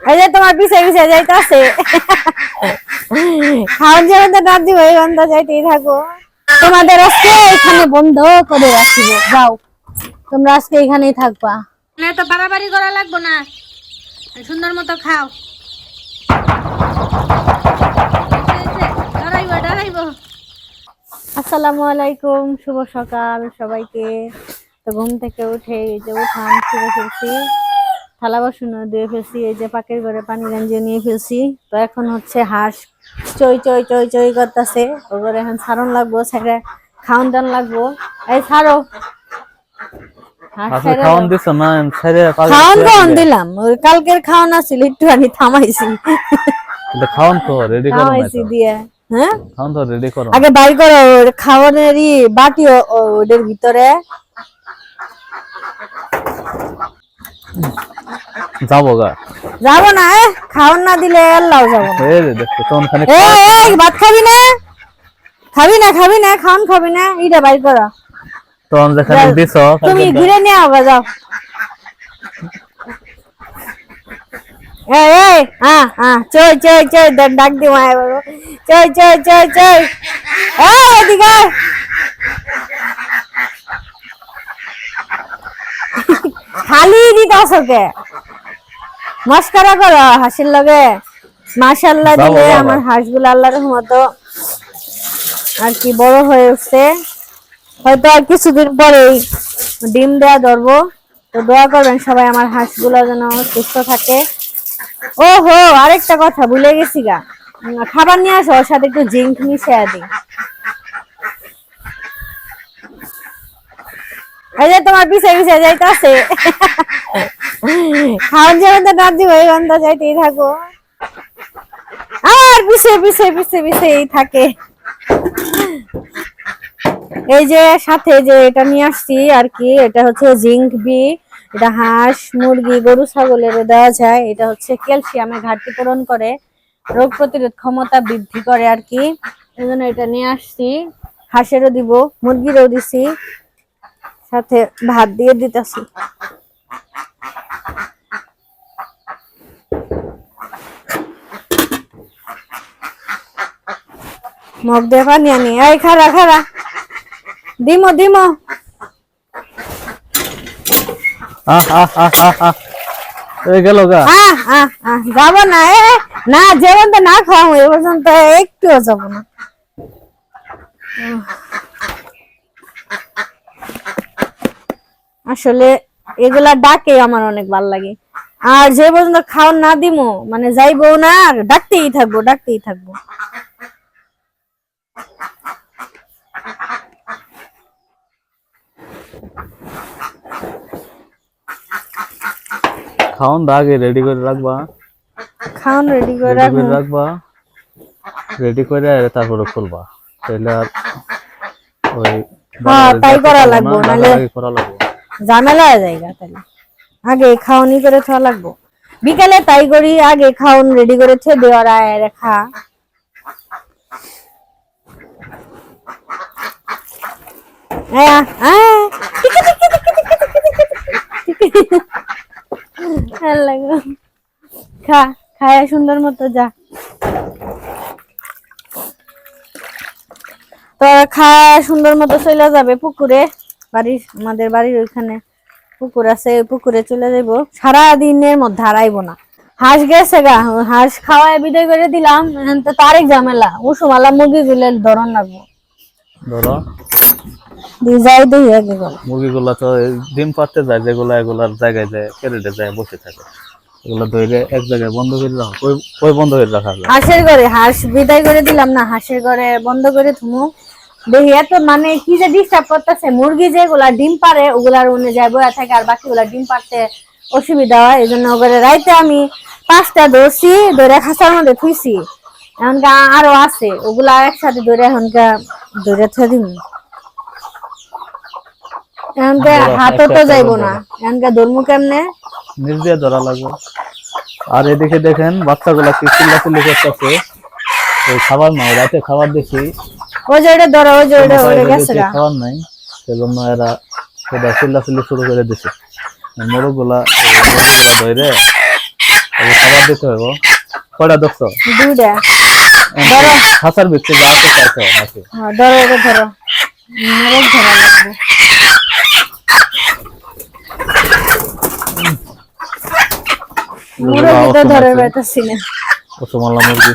এই যে তোমার পিছে পিছে যাইতাছে। খাওয়ার যেমন তো ডাক দিব এই বন্ধ যাইতেই থাকো। তোমাদের আজকে এখানে বন্ধ করে রাখিব যাও তোমরা আজকে এখানেই থাকবা। না তো বাড়াবাড়ি করা লাগবো না। সুন্দর মতো খাও। ডরাইব ডরাইব আসসালামু আলাইকুম শুভ সকাল সবাইকে। তো ঘুম থেকে উঠে এই যে উঠান ফেলছি থালা বাসন দিয়ে ফেলছি এই যে পাকের ঘরে পানি গাঞ্জিয়ে নিয়ে ফেলছি। তো এখন হচ্ছে হাঁস চই চই চই চই করতেছে। ওগুলো এখন ছাড়ন লাগবো ছেড়ে খাওয়ান টান লাগবো। এই ছেড়ে। খাওয়ান। দিলাম কালকের খাওয়ান আছিল একটু আমি থামাইছি। কিন্তু খাওয়ান তো রেডি থামাইছি দিয়ে হ্যাঁ? খাওয়ান তো রেডি করো। আগে বাইর করো ওর খাওয়ানেরই বাটি ওদের ভিতরে। যাব গা। যাব না এ, খাওয়ান না দিলে আল্লাহ যাব না। এই দেখো তখন খানি এ এই ভাত খাবি না? খাবি না খাবি না খাওয়ান খাবি না ইটা বাইর করো। তখন যেখানে দিছ তুমি ঘিরে নিয়ে আওগা যাও। এই এই হ্যাঁ হ্যাঁ চই চই চই ডাক দি মায় বাবু। চই চই চই চই এই এদিকে খালি দিতাছ কে মস্কারা করো হাসির লগে। মাশাল্লাহ বাবা, দিলে। আমার হাঁসগুলো আল্লাহর রহমত আর কি বড় হয়ে উঠছে। হয়তো আর কিছুদিন পরেই ডিম দেওয়া ধরবো। তো দোয়া করবেন সবাই আমার হাঁসগুলো যেন সুস্থ থাকে। ও হো আরেকটা কথা ভুলে গেছি গা। খাবার নিয়ে আসো ওর সাথে একটু জিঙ্ক মিশিয়ে দিই। এই যে তোমার পিছে পিছে যাইতাছে। খাওয়ার যেমন তো ডাক দিব এই যাইতেই থাকো। আর পিছে পিছে পিছে, পিছেই থাকে। এই যে সাথে যে এটা নিয়ে আসছি আর কি, এটা হচ্ছে জিঙ্ক বি, এটা হাঁস, মুরগি, গরু, ছাগলের দেওয়া যায়। এটা হচ্ছে ক্যালসিয়ামে ঘাটতি পূরণ করে, রোগ প্রতিরোধ ক্ষমতা বৃদ্ধি করে আর কি। এই জন্য এটা নিয়ে আসছি। হাঁসেরও দিব, মুরগিরও দিছি। সাথে ভাত দিয়ে দিতেছি। মগ দিয়ে পানি আনি। এই খারা খারা দিমো দিমো। যাব না। এ না যেমন না খাওয়া এ পর্যন্ত একটুও যাব না। আসলে এগুলা ডাকে আমার অনেক ভালো লাগে। আর যে পর্যন্ত খাওয়ার না দিমো মানে যাইবো না আর ডাকতেই থাকব ডাকতেই থাকব। খাওন আগে রেডি করে রাখবা। খাওন রেডি করে রেডি করে রাখবা। রেডি করে আর তারপরে খুলবা। তাহলে আর ওই হ্যাঁ, তাই করা লাগবো, না, নাহলে- আগে করা লাগবো। ঝামেলা হয়ে যায় তাহলে। আগে খাওয়ানি করে খাওয়া লাগবো। বিকালে তাই করি, আগে খাওন রেডি করে থে দেওয়ার আয় রেখা খা, খায় সুন্দর মতো যা। তো খা, সুন্দর মতো চলে যাবে পুকুরে। বাড়ির আমাদের বাড়ির ওইখানে পুকুর আছে ওই পুকুরে চলে যাব সারা দিনের মধ্যে হারাইবো না। হাঁস গেছে গা হাঁস খাওয়ায় বিদায় করে দিলাম তো তারেক ঝামেলা। উসুমালা মুরগি গুলে ধরন লাগবো। ধরো। যাই দিই আগে গেল তো ডিম পাড়তে যায় যেগুলা এগুলার জায়গায় যায় কেরেটে যায় বসে থাকে। এগুলো ধরে এক জায়গায় বন্ধ করে রাখা কই কই বন্ধ করে রাখা যায়? হাঁসের ঘরে হাঁস বিদায় করে দিলাম না হাঁসের ঘরে বন্ধ করে থুমু। দেখি এত মানে কি যে ডিস্টার্ব করতেছে? মুরগি যেগুলা ডিম পারে ওগুলার উনি যায় বয়া থাকে আর বাকিগুলা ডিম পারতে অসুবিধা হয় এই জন্য ওগুলো রাইতে আমি পাঁচটা ধরছি ধরে খাঁচার মধ্যে থুইছি। এখনকা আরও আছে ওগুলা একসাথে ধরে এখনকা ধরে থুয়ে দিম। এখনকা হাতও তো যাইবো না। এখনকা ধরমু কেমনে? নিচ দিয়ে ধরা লাগবে। আর এদিকে দেখেন বাচ্চাগুলা কি চিল্লাচিল্লি করতেছে। খাবার নাই রাতে খাবার দিছি। ওই যে ওটা ধরো ওই যে ওটা ওটা গেছে গা। খাবার নাই সেজন্য এরা শুরু করে দিছে। মোরগগুলা ধরে খাবার দিতে দুইটা। ধরো। যা চাইছো নাকি? হ্যাঁ ধরো এটা ধরো। মোরগ ধরা লাগবে। মোরগ তো ধরে বেতাছি না। পশুমাল্লা মুরগি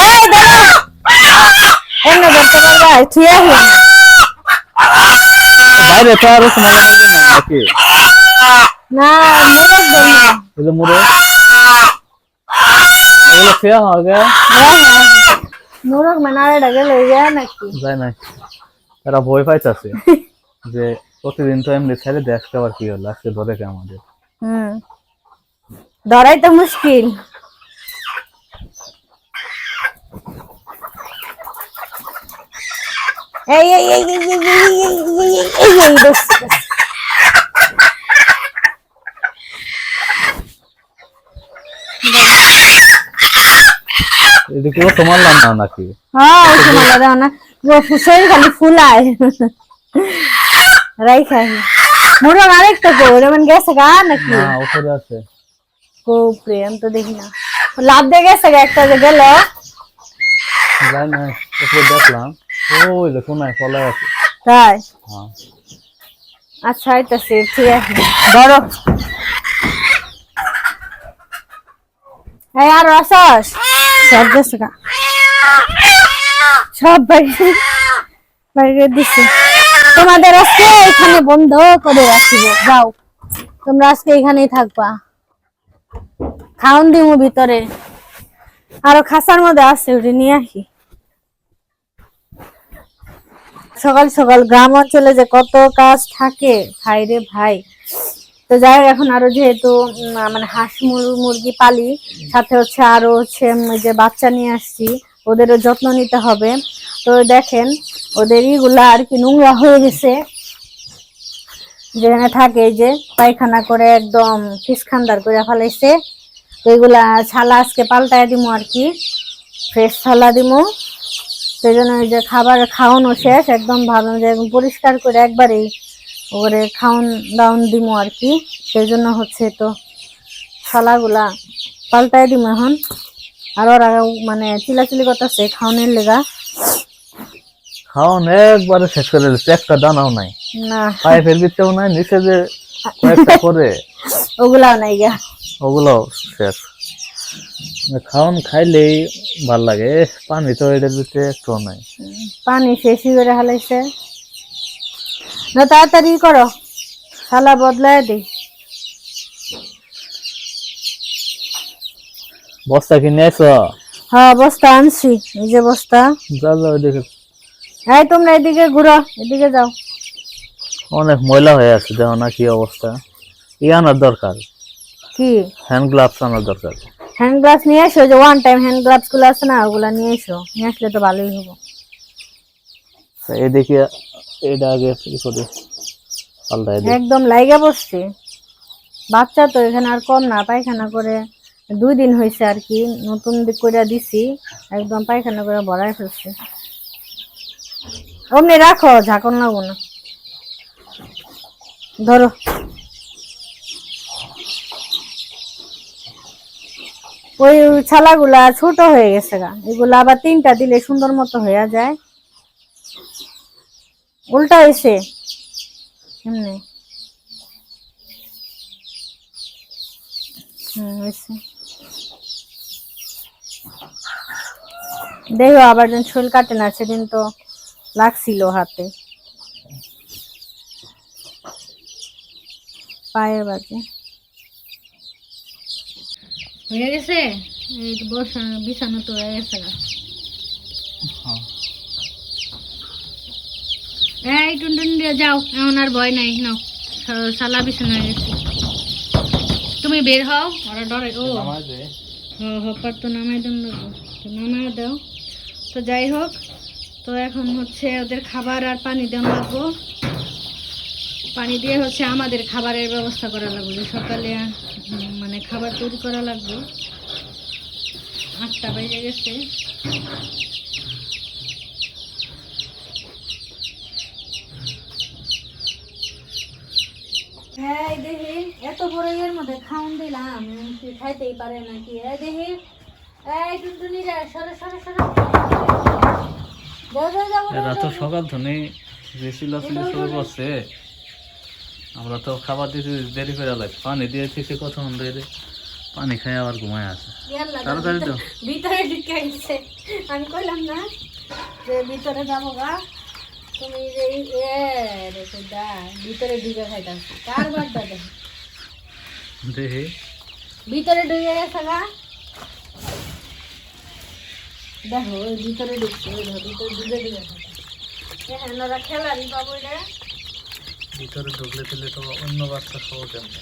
এই ধরো এমনি পারবা তুই আসি বাইরে তো আর নাই নাকি না মোরগ এগুলো হবে মোরগ মানে আর এটা গেলে যায় নাকি যায় নাই তারা ভয় পাইতেছে যে প্রতিদিন তো এমনি ছেড়ে দেশ কি হলো আজকে ধরে কে আমাদের হুম ধরাই তো মুশকিল এই এই এই এই এই এই এই এই এই এই এই দেখছি, দেখছি। এদিকে তোমার লাম না নাকি হ্যাঁ ওই সময় দাও না ও শরীর খালি ফুলায় রাই খাই মোরগ আরেকটা কো যেমন গেছে গা নাকি না উপরে আছে কোপরে আমি তো দেখি না লাভ দিয়ে গেছে গা একটা যে গেল যায় না উপরে দেখলাম ওই যে কোনায় ফলাই আছে। তাই? হ্যাঁ। আচ্ছা এটা সে ঠিক আছে। ধরো। এই আর রসস সব গেছে গা। সব বাইরে বাইরে দিছে। তোমাদের আজকে এখানে বন্ধ করে রাখিব যাও। তোমরা আজকে এখানেই থাকবা। খাওন দিমু ভিতরে। আরও খাসার মধ্যে আছে ওটা নিয়ে আসি। সকাল সকাল গ্রাম অঞ্চলে যে কত কাজ থাকে, ভাই রে ভাই। তো যাই হোক, এখন আরও যেহেতু মানে হাঁস মুর- মুরগি পালি, সাথে হচ্ছে আরও হচ্ছে যে বাচ্চা নিয়ে আসছি, ওদেরও যত্ন নিতে হবে। তো দেখেন, ওদের ইগুলা আর কি নোংরা হয়ে গেছে। যেখানে থাকে যে পায়খানা করে একদম খিসখান্দার করে ফেলাইছে। তো এগুলা ছালা আজকে পাল্টায় দিমু আর কি, ফ্রেশ ছালা দিমু। সেই জন্য ওই যে খাবার খাওয়ানো শেষ একদম ভালো যে একদম পরিষ্কার করে একবারেই ওরে খাওন দাউন দিমু আর কি। সেই জন্য হচ্ছে তো ছালাগুলা পাল্টাই দিমু এখন। আর ওরা মানে চিলাচিলি করতেছে খাওয়ানোর লেগা। খাওয়ান একবারে শেষ করে দিচ্ছে একটা দানাও নাই। না। পাইপের ভিতরেও নাই নিচে যে কয়েকটা করে। ওগুলাও নাই গা। ওগুলো শেষ। খাওয়ান খাইলেই ভালো লাগে। পানি তো এটার ভিতরে একটু নাই। পানি শেষই করে হালাইছে। না তাড়াতাড়ি করো। থালা বদলায় দিই বস্তা কিনে আইস হ্যাঁ বস্তা আনছি। এই যে বস্তা। যা যা ওইদিকে এই তোমরা এদিকে ঘুরো এদিকে যাও। অনেক ময়লা হয়ে আছে দেখো না কি অবস্থা। ই আনার দরকার। কি? হ্যান্ড গ্লাভস আনার দরকার। হ্যান্ড গ্লাভস নিয়ে এসো যে ওয়ান টাইম হ্যান্ড গ্লাভসগুলো আছে না ওগুলা নিয়ে এসো। নিয়ে আসলে তো ভালোই হব। তো এদিকে এটা আগে করে? একদম লাইগা পড়ছে বাচ্চা তো এখানে আর কম না পায়খানা করে দুই দিন হয়েছে আর কি নতুন দি- করে দিছি একদম পায়খানা করে ভরাই ফেলছে। অমনি রাখো ঝাঁকন লাগবো না। ধরো। ওই ছালাগুলা ছোট হয়ে গেছে গা। এগুলা আবার তিনটা দিলে সুন্দর মতো হয়ে যায়। উল্টা হয়েছে এমনি। দেখো আবার যেন শোল কাটে না, সেদিন তো লাগছিল হাতে। পায়ে বাজে। হয়ে গেছে? এই বসা বিছানো তো হয়ে গেছে এই টুনটুন যাও। এমন আর ভয় নাই নাও। সালা বিছানো হয়ে গেছে। তুমি বের হও। ওরা ডরে ও। হপার তো নামাই দেন নামাই দাও। তো যাই হোক তো এখন হচ্ছে ওদের খাবার আর পানি দেওয়া লাগবো। পানি দিয়ে হচ্ছে আমাদের খাবারের ব্যবস্থা করা লাগবে। যে সকালে মানে খাবার তৈরি করা লাগবে। আটটা বেজে গেছে। দেখি এত বড় এর মধ্যে খাওন দিলাম। তুই খাইতেই পারে নাকি? এই দেখি এই টুনটুনি রে সরে সরে সরে। যাও যাও এরা তো সকাল ধনে যে চিল্লাচিল্লি শুরু করছে। আমরা তো খাবার দিতে দেরি করে লাগছে পানি দিয়ে থেকে কতক্ষণ ধরে পানি খাই আবার ঘুমায় আছে। তাড়াতাড়ি তো ভিতরে ঢুকে গেছে। আমি কইলাম না যে ভিতরে যাব গা। তুমি যে এই- এ রে খুদা, ভিতরে ঢুকে খাইতাম কার বাড়িটা দেখো। ভিতরে ঢুকে গেছে গা। দেখো ভিতরে ঢুকছে ভিতরে ঢুকে ঢুকে খাইতাম এনারা খেলারই পাবো এটা ভিতরে ঢুকলে দিলে তো অন্য বাচ্চা খাব কেমন?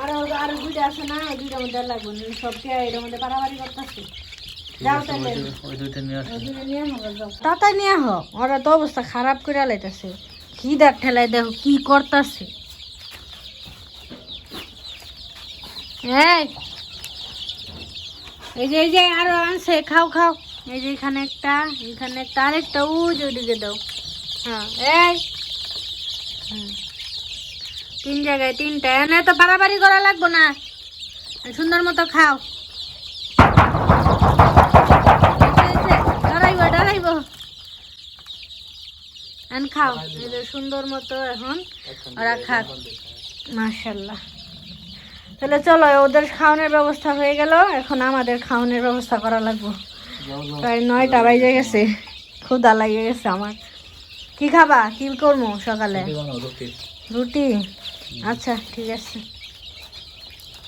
আর আর দুইটা আছে না এই দুইটার মধ্যে আর লাগবে না সব কে মধ্যে পারাবারি করতেছে। দুইটা নিয়ে আহ ওরা তো অবস্থা খারাপ করে লাইতেছে। ঠেলায় দেখো কি করতেছে। এই এই যে এই যে আরও আনছে খাও খাও। এই যে এখানে একটা এখানে একটা আরেকটা ওদিকে দাও। হ্যাঁ এই। তিন জায়গায় তিনটা। এনে তো বাড়াবাড়ি করা লাগবো না। সুন্দর মতো খাও। ডরাইব ডরাইব আন খাও। সুন্দর মতো এখন ওরা খাক। মার্শাল্লাহ তাহলে চলো ওদের খাওয়ানোর ব্যবস্থা হয়ে গেল। এখন আমাদের খাওয়ানোর ব্যবস্থা করা লাগবো। প্রায় নয়টা বাজে গেছে। ক্ষুদা লাগে গেছে আমার। কি খাবা? কি করব সকালে? রুটি? আচ্ছা ঠিক আছে।